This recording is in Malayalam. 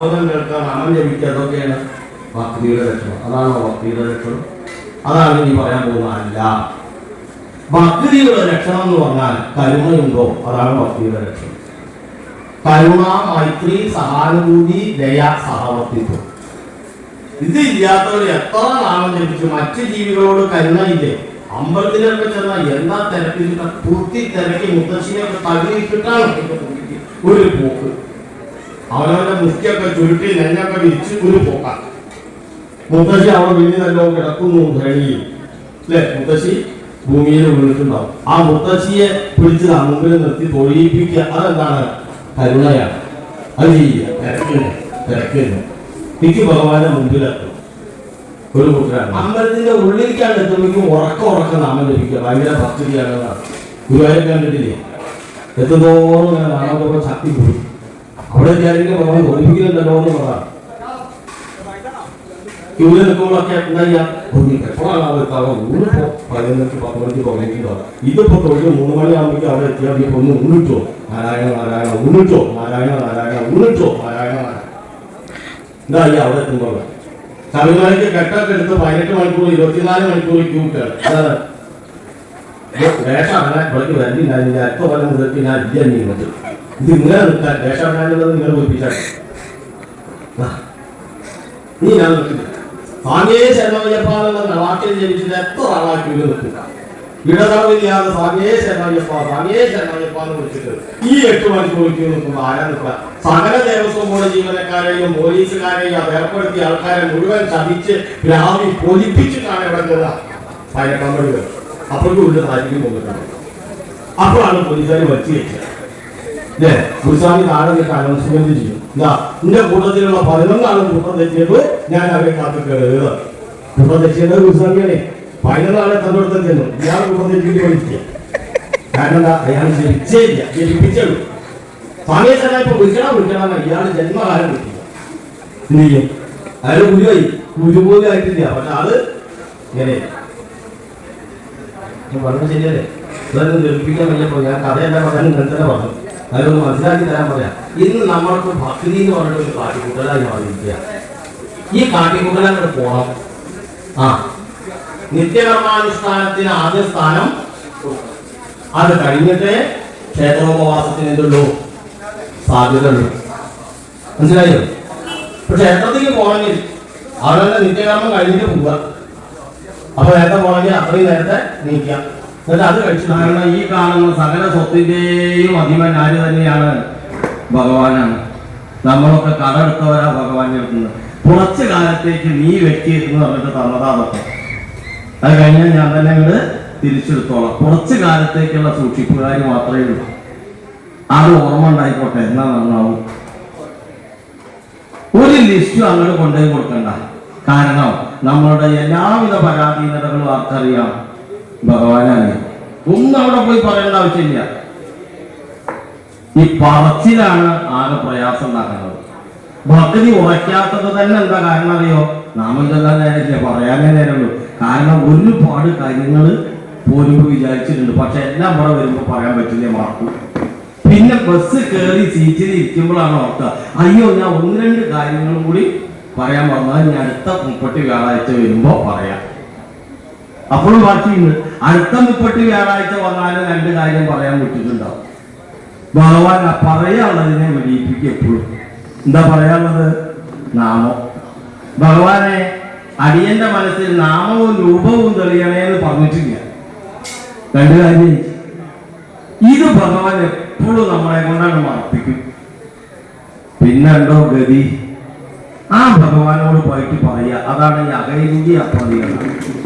ബോധം കേൾക്കാൻ നാമം ജപിക്കുക അതൊക്കെയാണ് ഭക്തിയുടെ ലക്ഷണം. അതാണ് ഭക്തിയുടെ ലക്ഷണം. അതാണ് ഇനി പറയാൻ പോകുന്നതല്ല ഭക്തിയുടെ ലക്ഷണം എന്ന് പറഞ്ഞാൽ കരുണയുണ്ടോ? അതാണ് ഭക്തിയുടെ ലക്ഷണം. കരുണ മൈത്രി സഹാനുഭൂതി ദയ സഹവർത്തിത്വം. ഇത് ഇല്ലാത്തവർ എത്ര നാമം ജപിച്ചു? മറ്റു ജീവികളോട് കരുണയില്ലേ അമ്പലത്തിലൊക്കെ ചെന്നാൽ എന്താ തിരക്കിൽ പൂർത്തി തിരക്കി മുത്തശ്ശിനെയൊക്കെ തകിലിട്ടിട്ടാണ് ഒരു പോക്ക്. അവനവന്റെ മുഖ്യൊക്കെ ചുരുട്ടി നെഞ്ഞൊക്കെ വിരിച്ച് ഒരു പോക്കാം. മുത്തശ്ശി അവിടെ വലിയ നല്ലോ കിടക്കുന്നു ധരണിയിൽ അല്ലെ മുത്തശ്ശി? ഭൂമിയിൽ വീണിട്ടുണ്ടാവും. ആ മുത്തശ്ശിയെ പിടിച്ച് ആ മുമ്പിൽ നിർത്തി തൊഴിയിപ്പിക്കുക അതെന്താണ്? കരുണയാണ്. അത് ചെയ്യുക തിരക്കില്ല. തിരക്കില്ല. എനിക്ക് ഭഗവാന്റെ മുമ്പിലെത്തും. ഒരു കുട്ടനാണ് അമ്പലത്തിന്റെ ഉള്ളിലേക്കാണ് എത്തുമ്പോഴേക്കും ഉറക്ക ഉറക്കം നാമം ലഭിക്കുക ഭയങ്കര ഭക്തിയാണ് ഗുരുവായൂർ കണ്ടിട്ടില്ലേ? എത്തുന്നോറും നാമം ശക്തി കൂടി. അവിടെ വിചാരിക്കുന്ന ഭഗവാൻ തോന്നിപ്പിക്കുന്നുണ്ടല്ലോ എന്ന് പറയാം ഇവിടെ ചെയ്യാ? ഇതിപ്പോ തൊഴിൽ മൂന്ന് മണിയാകുമ്പോഴേക്കും അവിടെ എത്തിയാൽ ഇപ്പൊ ഒന്ന് ഊണിട്ടോ? നാരായണ നാരായണ. ഊണിട്ടോ? നാരായണ നാരായണ. ഊണിട്ടോ? നാരായണ നാരായണ. എന്താ ഈ അവിടെ എത്തുമ്പോൾ ശബരിമലയ്ക്ക് കെട്ടൊക്കെ എടുത്ത് പതിനെട്ട് മണിക്കൂർ ഇരുപത്തിനാല് മണിക്കൂർ ക്യൂ വേഷം അങ്ങനെ ഇവിടേക്ക് വരുന്നില്ല അടുത്ത കൊല്ലം ഞാൻ ഇല്ല നീങ്ങുന്നത് ഇത് ഇങ്ങനെ നിൽക്കാൻ അങ്ങനെയുള്ളത് നിങ്ങൾ ഒഴിപ്പിച്ചാൽ നീ ഞാൻ നിൽക്കില്ല സ്വാമിയെ ശരണമയ്യപ്പാന്നുള്ള വാക്കിൽ ജനിച്ചിട്ട് എത്ര ആളാക്കി നിൽക്കുക ഇടതടവില്ലാതെ സ്വാമിയെ ശരണമയ്യപ്പ സ്വാമിയെ ശരണമയ്യപ്പ വിളിച്ചിട്ട് ഈ എട്ട് മണിക്കൂർ നിൽക്കുമ്പോൾ ആരാ നിൽക്കുക? സകല ദേവസ്വം ബോർഡ് ജീവനക്കാരെയും പോലീസുകാരെയും അത് ഏർപ്പെടുത്തിയ ആൾക്കാരെ മുഴുവൻ ചതിച്ച് രാവി പൊലിപ്പിച്ചിട്ടാണ് ഇവിടെ നിന്നത് അപ്പോഴും ഉള്ള താല്പര്യം കൊണ്ടിട്ടുണ്ട് അപ്പോഴാണ് പോലീസുകാർ വച്ചു വെച്ചത് അല്ലേ ഗുരുസ്വാമി താഴെ നിൽക്ക് അനൗൺസ്മെന്റ് ചെയ്യും ഇതാ എന്റെ കൂട്ടത്തിലുള്ള പതിനൊന്നാണ് കൂട്ടം ഞാൻ അവരെ കാത്തു കയറുക കൂട്ടം തെറ്റിയത് ഗുരുസ്വാമിയാണേ പതിനൊന്നാളെ തന്നോടത്ത് ചെന്നു ഇയാൾ കൂട്ടം തെറ്റിയിട്ട് എന്താ ഇപ്പൊ വിളിക്കണം വിളിക്കണം ജന്മകാലം വിളിക്കുക എന്ത് അയാൾ ഗുരുവായി ആയിട്ടില്ല പക്ഷെ ആൾ ഇങ്ങനെ ഞാൻ പറഞ്ഞത് ശരിയല്ലേ വയ്യപ്പോ ഞാൻ കഥയെല്ലാം പറഞ്ഞാലും ഞാൻ തന്നെ പറഞ്ഞു അതൊന്ന് മനസ്സിലാക്കി തരാൻ പറയാം. ഇന്ന് നമ്മൾക്ക് ഭക്തി എന്ന് പറഞ്ഞിട്ട് ഒരു കാട്ടിക്കുട്ടലായി മാറിയിരിക്കുക ഈ കാട്ടിക്കുട്ടല അങ്ങോട്ട് പോണം. ആ. നിത്യകർമാനുഷ്ഠാനത്തിന് ആദ്യ സ്ഥാനം അത് കഴിഞ്ഞിട്ട് ക്ഷേത്രോപവാസത്തിന് എന്തുള്ളൂ സാധ്യത ഉള്ളൂ. മനസ്സിലായോ? ഇപ്പൊ ക്ഷേത്രത്തിലേക്ക് പോകണമെങ്കിൽ അവരുടെ നിത്യകർമ്മം കഴിഞ്ഞിട്ട് പോവുക. അപ്പൊ നേരത്തെ പോകണമെങ്കിൽ അത്രയും നേരത്തെ നീക്കാം അത് കഴിച്ചു. ഈ കാണുന്ന സകല സ്വത്തിന്റെയും അധിപൻ ആര് തന്നെയാണ്? ഭഗവാനാണ്. നമ്മളൊക്കെ കടമെടുത്തവരാ ഭഗവാന്റെ എടുക്കുന്നത് കുറച്ചു കാലത്തേക്ക് നീ വെട്ടി എന്ന് പറഞ്ഞിട്ട് തന്നതാതൊക്കെ അത് കഴിഞ്ഞാൽ ഞാൻ തന്നെ അങ്ങ് തിരിച്ചെടുത്തോളാം. കുറച്ചു കാലത്തേക്കുള്ള സൂക്ഷിപ്പുകാർ മാത്രമേ ഉള്ളൂ. അത് ഓർമ്മ ഉണ്ടായിക്കോട്ടെ എന്നാ നന്നാവും. ഒരു ലിസ്റ്റും അങ്ങോട്ട് കൊണ്ടുപോയി കൊടുക്കണ്ട. കാരണം നമ്മളുടെ എല്ലാവിധ പരാധീനതകളും ആർക്കറിയാം. ഭഗവാനറിയാം ഒന്നും അവിടെ പോയി പറയേണ്ട ആവശ്യമില്ല. ഈ പറച്ചിലാണ് ആകെ പ്രയാസം ഉണ്ടാക്കുന്നത്. ഭക്തി ഉറയ്ക്കാത്തത് തന്നെ എന്താ കാരണം അറിയോ? നാമം ചൊല്ലാൻ നേരമില്ല പറയാനേ നേരമുള്ളൂ. കാരണം ഒരുപാട് കാര്യങ്ങൾ പോലും വിചാരിച്ചിട്ടുണ്ട്. പക്ഷെ എല്ലാം ഇവിടെ വരുമ്പോൾ പറയാൻ പറ്റില്ല മാർക്കും? പിന്നെ ബസ് കയറി സീറ്റിൽ ഇരിക്കുമ്പോഴാണ് ഓർക്കുക അയ്യോ ഞാൻ ഒന്ന് രണ്ട് കാര്യങ്ങളും കൂടി പറയാൻ വന്നാൽ ഞാൻ അടുത്ത മുപ്പത്തി വ്യാഴാഴ്ച വരുമ്പോ പറയാം. അപ്പോഴും ബാക്കിയുണ്ട് അടുത്ത മുപ്പത്തി വ്യാഴാഴ്ച വന്നാലും രണ്ട് കാര്യം പറയാൻ വിട്ടിട്ടുണ്ടാവും ഭഗവാൻ പറയാനുള്ളതിനെ വിജയിപ്പിക്കും എപ്പോഴും. എന്താ പറയാനുള്ളത്? നാമം. ഭഗവാനെ അടിയന്റെ മനസ്സിൽ നാമവും രൂപവും തെളിയണേ എന്ന് പറഞ്ഞിട്ടില്ല. രണ്ട് കാര്യം. ഇത് ഭഗവാൻ എപ്പോഴും നമ്മളെ കൊണ്ടാണ് മറപ്പിക്കും പിന്നെണ്ടോ ഗതി? ആ ഭഗവാനോട് പോയിട്ട് പറയുക അതാണ് ഈ അകൈരുതി അപ്രതികരണം.